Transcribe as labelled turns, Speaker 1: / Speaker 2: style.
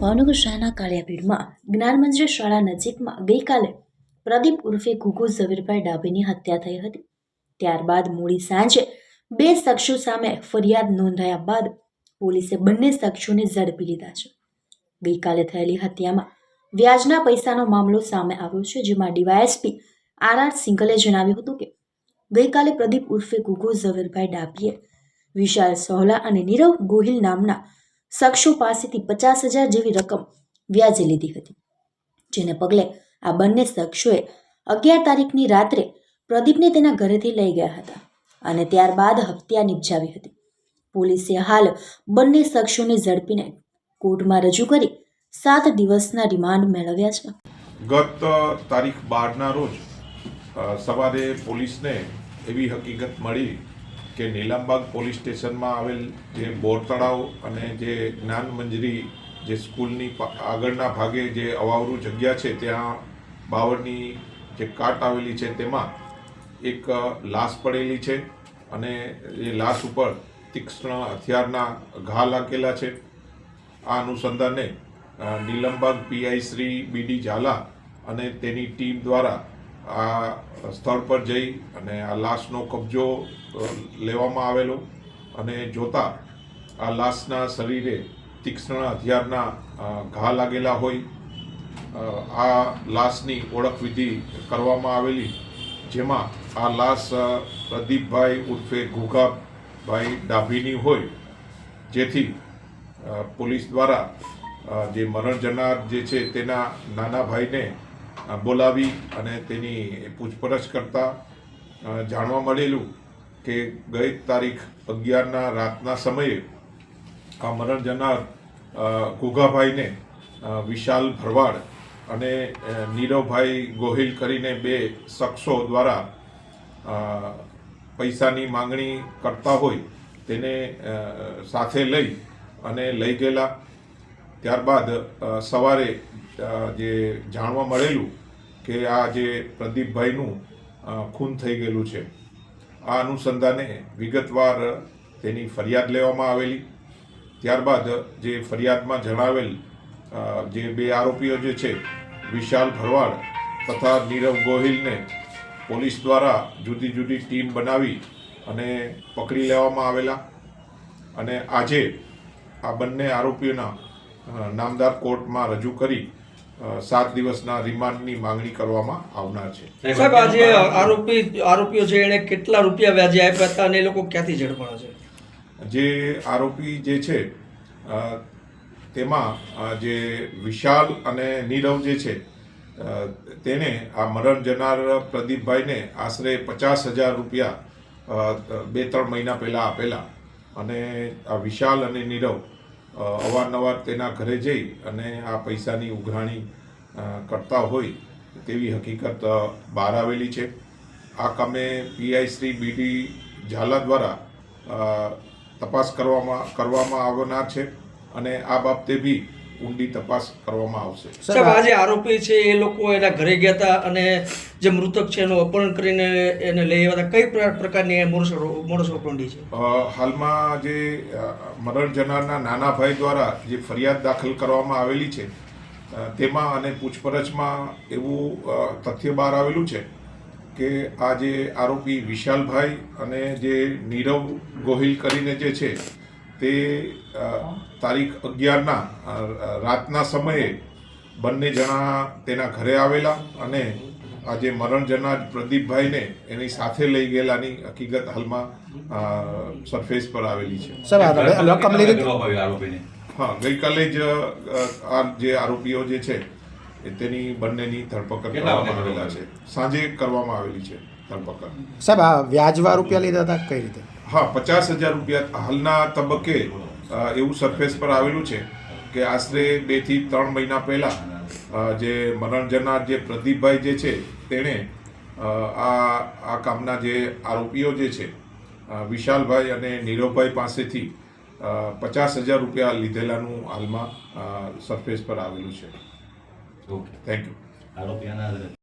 Speaker 1: ભાવનગર શહેરના કાળિયાપીડમાં જ્ઞાન મંદિર શાળા નજીકમાં ગઈકાલે પ્રદીપ ઉર્ફે ઘુઘુ ઝવેરભાઈ ડાભીની હત્યા થઈ હતી. ત્યારબાદ મોડી સાંજે બે શખ્સો સામે ફરિયાદ નોંધાયા બાદ પોલીસે બંને શખ્સોને ઝડપી લીધા છે. ગઈકાલે થયેલી હત્યામાં વ્યાજના પૈસાનો મામલો સામે આવ્યો છે, જેમાં ડીવાયએસપી આર આર સિંગલે જણાવ્યું હતું કે, ગઈકાલે પ્રદીપ ઉર્ફે ગુગુ ઝવેરભાઈ ડાભીએ વિશાલ સોહલા અને નીરવ ગોહિલ નામના શખ્સો પાસેથી પચાસ હજાર જેવી રકમ વ્યાજે લીધી હતી, જેને પગલે આ બંને શખ્સોએ અગિયાર તારીખની રાત્રે પ્રદીપને તેના ઘરેથી લઈ ગયા હતા અને ત્યારબાદ હત્યા નિપજાવી હતી. પોલીસે હાલ બંને શખ્સોને ઝડપીને કોર્ટમાં રજૂ કરી સાત દિવસના રિમાન્ડ મેળવ્યા છે.
Speaker 2: ગત તારીખ બારના રોજ સવારે પોલીસને એવી હકીકત મળી કે નીલામબાગ પોલીસ સ્ટેશનમાં આવેલ જે બોર તળાવ અને જે જ્ઞાન મંજરી જે સ્કૂલની આગળના ભાગે જે અવાવરું જગ્યા છે, ત્યાં બાવળની જે કાટ આવેલી છે, તેમાં એક લાશ પડેલી છે અને એ લાશ ઉપર તીક્ષ્ણ હથિયારના ઘા લાગેલા છે. આ અનુસંધાને Nilambag PI Shri B D Jhala અને તેની ટીમ દ્વારા આ સ્થળ પર જઈ અને આ લાશનો કબજો લેવામાં આવેલો અને જોતા આ લાશના શરીરે તીક્ષ્ણ હથિયારના ઘા લાગેલા હોય. આ લાશની ઓળખવિધિ કરવામાં આવેલી, જેમાં આ લાશ પ્રદીપભાઈ ઉર્ફે ઘુઘાભાઈ ડાભીની હોય, જેથી પોલીસ દ્વારા જે મરણ જનાર જે છે તેના નાના ભાઈને બોલાવી અને તેની પૂછપરછ કરતા જાણવા મળેલું કે ગઈ તારીખ અગિયારના રાતના સમયે આ મરણ જનાર અ, વિશાલ ભરવાડ અને નીરવભાઈ ગોહિલ કરીને બે શખ્સો દ્વારા પૈસાની માંગણી કરતા હોય તેને સાથે લઈ અને લઈ ગયેલા. ત્યારબાદ સવારે જે જાણવા મળેલું કે આ જે પ્રદીપભાઈનું ખૂન થઈ ગયેલું છે, આ અનુસંધાને વિગતવાર તેની ફરિયાદ લેવામાં આવેલી. ત્યારબાદ જે ફરિયાદમાં જણાવેલ જે બે આરોપીઓ જે છે, વિશાલ ભરવાડ તથા નીરવ ગોહિલને પોલીસ દ્વારા જુદી જુદી ટીમ બનાવી અને પકડી લેવામાં આવેલા. અને આજે આ બંને આરોપીઓના નામદાર કોર્ટમાં રજૂ કરી સાત દિવસના રિમાન્ડની માંગણી કરવામાં આવનાર છે.
Speaker 3: સાહેબ આરોપી આરોપીઓ છે એણે કેટલા રૂપિયા વ્યાજે આપ્યા હતા અને એ લોકો ક્યાંથી ઝડપાણા છે?
Speaker 2: જે આરોપી જે છે તેમાં જે વિશાલ અને નીરવ જે છે તેને આ મરણ જનાર પ્રદીપભાઈને આશરે પચાસ હજાર રૂપિયા બે ત્રણ મહિના પહેલાં આપેલા અને આ વિશાલ અને નીરવ અવારનવાર તેના ઘરે જઈ અને આ પૈસાની ઉઘરાણી કરતા હોય તેવી હકીકત બહાર આવેલી છે. આ કામે પીઆઈ શ્રી બીડી ઝાલા દ્વારા તપાસ કરવામાં કરવામાં આવનાર છે અને આ બાબતે બી ઊંડી તપાસ કરવામાં આવશે.
Speaker 3: સાહેબ આ જે આરોપી છે એ લોકો એના ઘરે ગયા હતા અને જે મૃતક છે એનું અપહરણ કરીને એને લઈ આવ્યા હતા. કઈ પ્રકારની મોડસ મોડસ ઓપરંડી છે?
Speaker 2: હાલમાં જે મરણ જનારના નાના ભાઈ દ્વારા જે ફરિયાદ દાખલ કરવામાં આવેલી છે તેમાં અને પૂછપરછમાં એવું તથ્ય બહાર આવેલું છે કે આ જે આરોપી વિશાલભાઈ અને જે નીરવ ગોહિલ કરીને જે છે તે તારીખ અગિયારના રાતના સમયે બંને જણા તેના ઘરે આવેલા અને આ જે મરણ જનાર પ્રદીપભાઈને એની સાથે લઈ ગયેલાની હકીકત હાલમાં સરફેસ પર આવેલી છે. હા ગઈકાલે જ આ જે આરોપીઓ જે છે એ તેની બંનેની ધરપકડ કરવામાં આવેલા છે. સાંજે કરવામાં આવેલી છે ધરપકડ.
Speaker 4: સાહેબ આ વ્યાજવા રૂપિયા લીધા હતા કઈ રીતે?
Speaker 2: હા પચાસ હજાર રૂપિયા હાલના તબક્કે એવું સરફેસ પર આવેલું છે કે આશરે બેથી ત્રણ મહિના પહેલા જે મરણ જનાર જે પ્રદીપભાઈ જે છે તેણે આ આ કામના જે આરોપીઓ જે છે વિશાલભાઈ અને નીરવભાઈ પાસેથી પચાસ હજાર રૂપિયા લીધેલાનું હાલમાં સરફેસ પર આવેલું છે.
Speaker 5: ઓકે
Speaker 2: થેન્ક યુ
Speaker 5: આરોપી